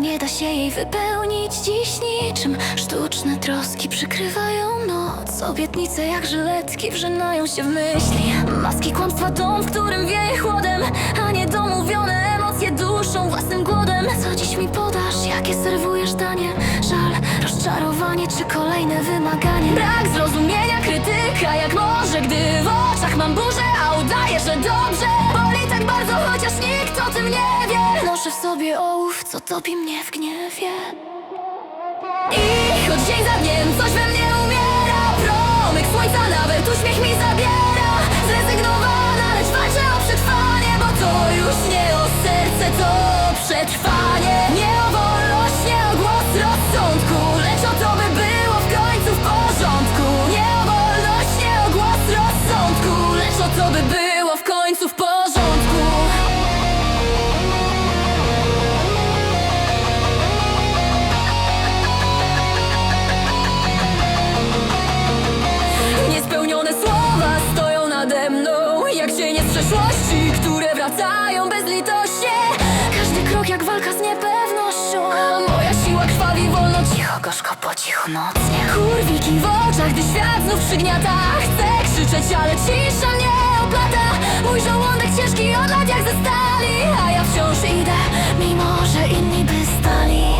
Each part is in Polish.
nie da się jej wypełnić. Dziś niczym Sztuczne troski przykrywają noc. Obietnice jak żyletki wrzynają się w myśli. Maski kłamstwa dom, w którym wieje chłodem A niedomówione emocje duszą własnym głodem. Co dziś mi podasz, jakie serwujesz danie? Żal, rozczarowanie czy kolejne wymaganie? Brak zrozumienia, krytyka jak może Gdy Noszę w sobie ołów, co topi mnie w gniewie. I choć dzień za dniem coś we mnie umiera Promyk słońca nawet uśmiech mi zabiera. Zrezygnowana, lecz walczę o przetrwanie Bo to już nie o serce, to o przetrwanie. Nie o wolność, nie o głos rozsądku Lecz o to, by było w końcu w porządku. Nie o wolność, nie o głos rozsądku Lecz o to, by było jak walka z niepewnością. A moja siła krwawi wolno, cicho, gorzko, po cichu, nocnie. Kurwiki w oczach, gdy świat znów przygniata. Chcę krzyczeć, ale cisza mnie oplata. Mój żołądek ciężki od lat jak ze stali. A ja wciąż idę, mimo że inni by stali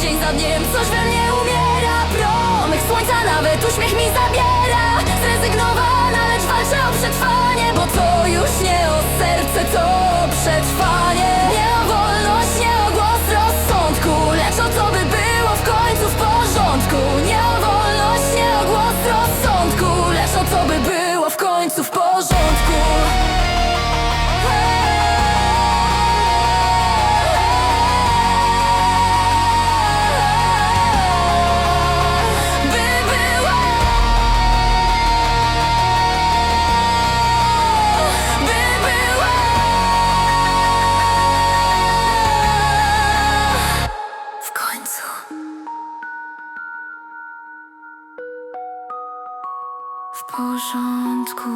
dzień za dniem coś we mnie umiera. Promyk słońca nawet uśmiech mi zabiera porządku.